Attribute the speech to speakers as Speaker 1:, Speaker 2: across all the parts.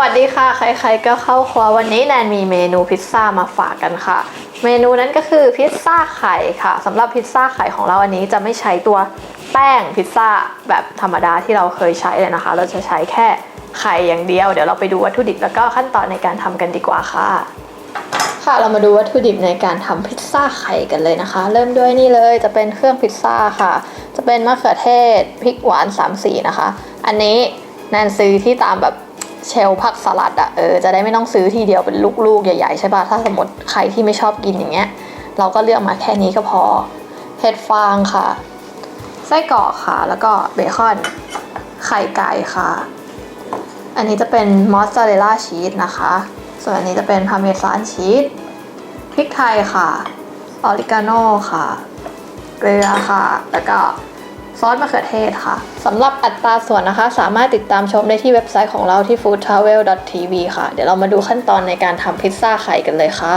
Speaker 1: วัสดีค่ะ ใครๆก็เข้าครัววันนี้แนนมีเมนูพิซซ่ามาฝากกันค่ะ เมนูนั้นก็คือพิซซ่าไข่ค่ะสำหรับพิซซ่าไข่ของเราอันนี้จะไม่ใช้ตัวแป้งพิซซ่าแบบธรรมดาที่เราเคยใช้เลยนะคะ เราจะใช้แค่ไข่อย่างเดียว เดี๋ยวเราไปดูวัตถุดิบแล้วก็ขั้นตอนในการทำกันดีกว่าค่ะ ค่ะเรามาดูวัตถุดิบในการทำพิซซ่าไข่กันเลยนะคะ เริ่มด้วยนี่เลยจะเป็นเครื่องพิซซ่าค่ะ จะเป็นมะเขือเทศพริกหวาน3สีนะคะ อันนี้แนนซื้อที่ตามแบบ เชลผักสลัดอะเออจะได้ไม่ต้องซื้อทีเดียวเป็นลูกๆ ใหญ่ๆใช่ป่ะถ้าสมมติใครที่ไม่ชอบกินอย่างเงี้ย เราก็เลือกมาแค่นี้ก็พอเห็ดฟางค่ะ ไส้กรอกค่ะ แล้วก็เบคอน ไข่ไก่ค่ะ อันนี้จะเป็นมอสซาเรลล่าชีสนะคะ ส่วนอันนี้จะเป็นพาเมซานชีสพริกไทยค่ะ ออริกาโน่ค่ะ เกลือค่ะ แล้วก็ ซอสมะเขือเทศค่ะสำหรับอัตราส่วนนะคะ สามารถติดตามชมได้ที่เว็บไซต์ของเราที่ foodtravel.tv ค่ะ เดี๋ยวเรามาดูขั้นตอนในการทำพิซซ่าไข่กันเลยค่ะ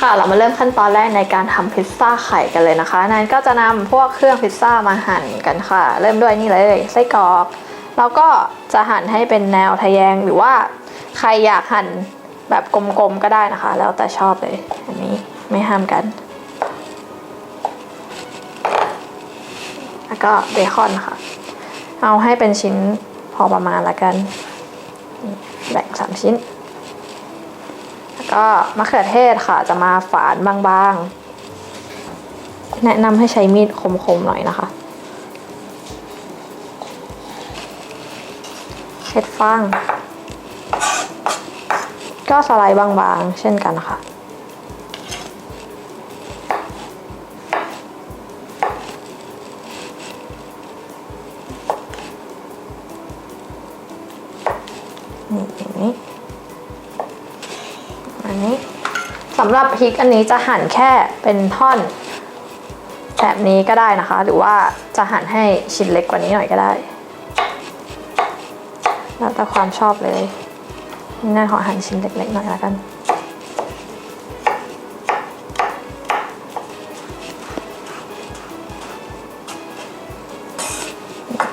Speaker 1: ค่ะเรามาเริ่มขั้นตอนแรกในการทำพิซซ่าไข่กันเลยนะคะ นั้นก็จะนำพวกเครื่องพิซซ่ามาหั่นกันค่ะ เริ่มด้วยนี่เลยไส้กรอก แล้วก็จะหั่นให้เป็นแนวทะแยงหรือว่าใครอยากหั่น แบบกลมๆก็ได้นะคะ แล้วแต่ชอบเลย อันนี้ไม่ห้ามกัน แล้วก็เบคอนค่ะ เอาให้เป็นชิ้นพอประมาณละกัน แบ่งสามชิ้น แล้วก็มะเขือเทศค่ะจะมาฝานบางๆ แนะนำให้ใช้มีดคมๆหน่อยนะคะเห็ดฟาง ก็สไลด์บางๆ เช่นกันค่ะ นี่อย่างนี้ อันนี้สำหรับพริกอันนี้จะหั่นแค่เป็นท่อนแบบนี้ก็ได้นะคะ หรือว่าจะหั่นให้ชิ้นเล็กกว่านี้หน่อยก็ได้ แล้วแต่ความชอบเลย นี่น่าขอหั่นชิ้นเล็กๆหน่อยละกัน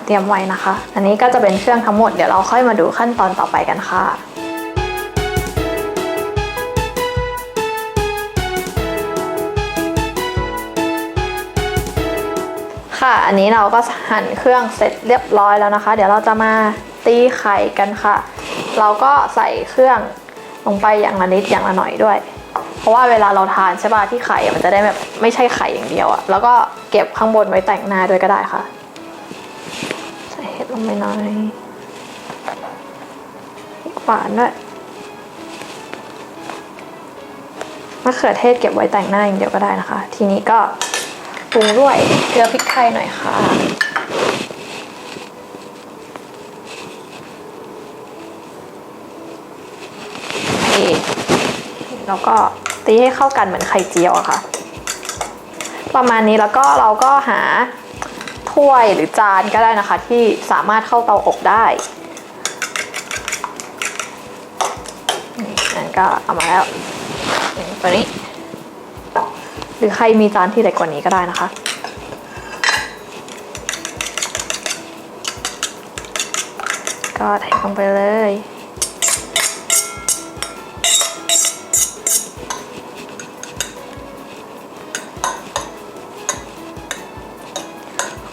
Speaker 1: เตรียมไว้นะคะ อันนี้ก็จะเป็นเครื่องทั้งหมด เดี๋ยวเราค่อยมาดูขั้นตอนต่อไปกันค่ะค่ะอันนี้เราก็หั่นเครื่องเสร็จเรียบร้อยแล้วนะคะ เดี๋ยวเราจะมาตีไข่กันค่ะ เราก็ใส่เครื่องลงไปอย่างละนิดอย่างละหน่อยด้วย เพราะว่าเวลาเราทานใช่ป่ะที่ไข่มันจะได้แบบไม่ใช่ไข่อย่างเดียวอะแล้วก็เก็บข้างบนไว้แต่งหน้าด้วยก็ได้ค่ะ ใส่เห็ดลงไปหน่อยพริกหวานด้วยมะเขือเทศเก็บไว้แต่งหน้าอย่างเดียวก็ได้นะคะ ทีนี้ก็ปรุงด้วยเกลือพริกไทยหน่อยค่ะ เคแล้วก็ตีให้เข้ากันเหมือนไข่เจียวอะค่ะ ประมาณนี้แล้วก็เราก็หาถ้วยหรือจานก็ได้นะคะ ที่สามารถเข้าเตาอบได้นี่นั่นก็เอามาแล้วตัวนี้ หรือใครมีจานที่เล็กกว่านี้ก็ได้นะคะก็เทลงไปเลย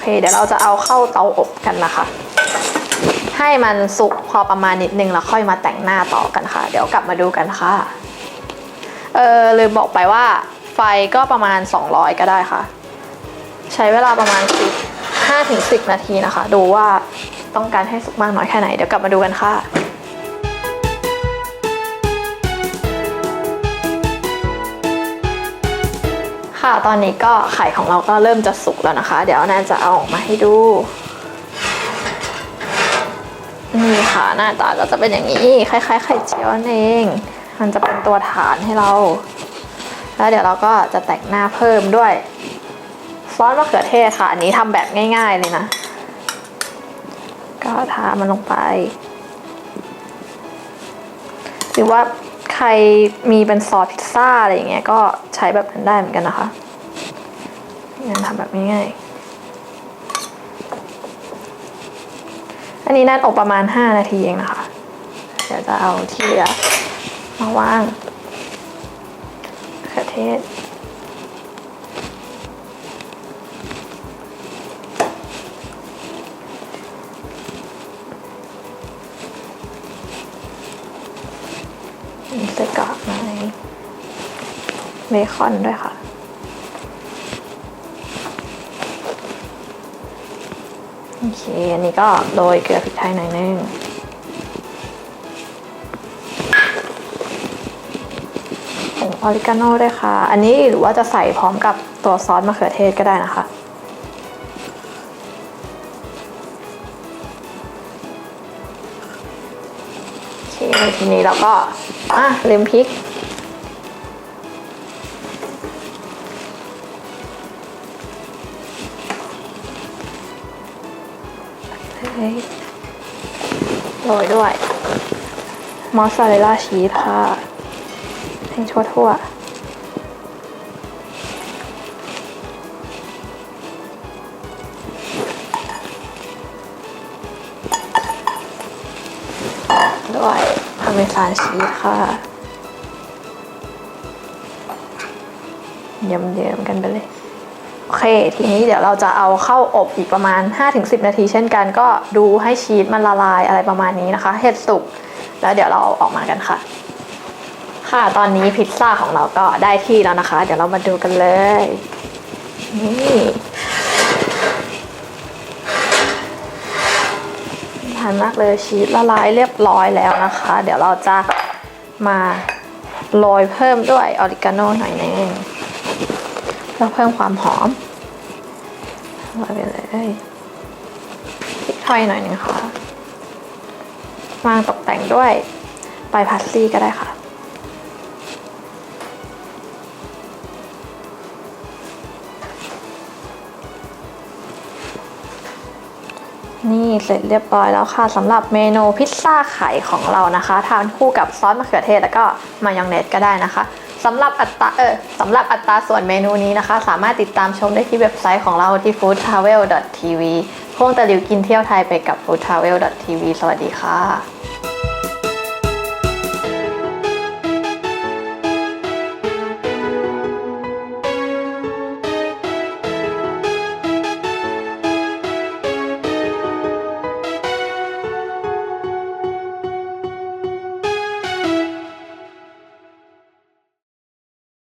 Speaker 1: เคเดี๋ยวเราจะเอาเข้าเตาอบกันนะคะ ให้มันสุกพอประมาณนิดนึงแล้วค่อยมาแต่งหน้าต่อกันค่ะ เดี๋ยวกลับมาดูกันค่ะเออลืมบอกไปว่าไฟก็ประมาณ 200 ก็ได้ค่ะ ใช้เวลาประมาณ10 5ถึง10 นาทีนะคะ ดูว่าต้องการให้สุกมากน้อยแค่ไหน เดี๋ยวกลับมาดูกันค่ะ ค่ะ ตอนนี้ก็ไข่ของเราก็เริ่มจะสุกแล้วนะคะ เดี๋ยวแนนจะเอาออกมาให้ดู นี่ค่ะหน้าตาก็จะเป็นอย่างนี้ คล้าย ๆ ไข่เจียวนั่นเอง มันจะเป็นตัวฐานให้เรา แล้วเดี๋ยวเราก็จะแต่งหน้าเพิ่มด้วยซอสมะเขือเทศค่ะ อันนี้ทำแบบง่าย ๆ เลยนะ ก็ทามันลงไป หรือว่า รมีเป็นซอสพิซซ่าอะไรอย่างเงี้ยก็ใช้แบบนั้นได้เหมือนกันนะคะงั้นทำแบบง่ายอันนี้นัดอบประมาณ 5 นาทีเองนะคะ เดี๋ยวจะเอาที่เหลือมาวางมะเขือเทศ เบคอนด้วยค่ะ โอเค อันนี้ก็โรยเกลือพริกไทยหน่อยนึงผงออริกาโน่ด้วยค่ะ อันนี้หรือว่าจะใส่พร้อมกับตัวซอสมะเขือเทศก็ได้นะคะโอเคทีนี้เราก็อะลืมพริก ฮ้ยโรยด้วยมอสซาเรลล่าชีสค่ะให้ทั่วทั่วด้วยพาเมซานชีสค่ะเยิ้มๆกันไปเลย โอเค ทีนี้เดี๋ยวเราจะเอาเข้าอบอีกประมาณ 5-10 นาที เช่นกันก็ดูให้ชีสมันละลายอะไรประมาณนี้นะคะ เห็ดสุก แล้วเดี๋ยวเราออกมากันค่ะ ค่ะตอนนี้พิซซ่าของเราก็ได้ที่แล้วนะคะ เดี๋ยวเรามาดูกันเลย นี่ทานมากเลยชีสละลายเรียบร้อยแล้วนะคะ เดี๋ยวเราจะมาโรยเพิ่มด้วยออริกาโน่หน่อยนึง พื่อเพิ่มความหอมโรยไปเลยพริกไทยหน่อยนึงค่ะวางตกแต่งด้วยใบพาสลีก็ได้ค่ะนี่เสร็จเรียบร้อยแล้วค่ะสำหรับเมนูพิซซ่าไข่ของเรานะคะ ทานคู่กับซอสมะเขือเทศแล้วก็มายองเนสก็ได้นะคะ สำหรับอัตราเออสำหรับอัตราส่วนเมนูนี้นะคะ สามารถติดตามชมได้ที่เว็บไซต์ของเราที่ foodtravel.tv พ่วงตะลิวกินเที่ยวไทยไปกับ foodtravel.tv สวัสดีค่ะ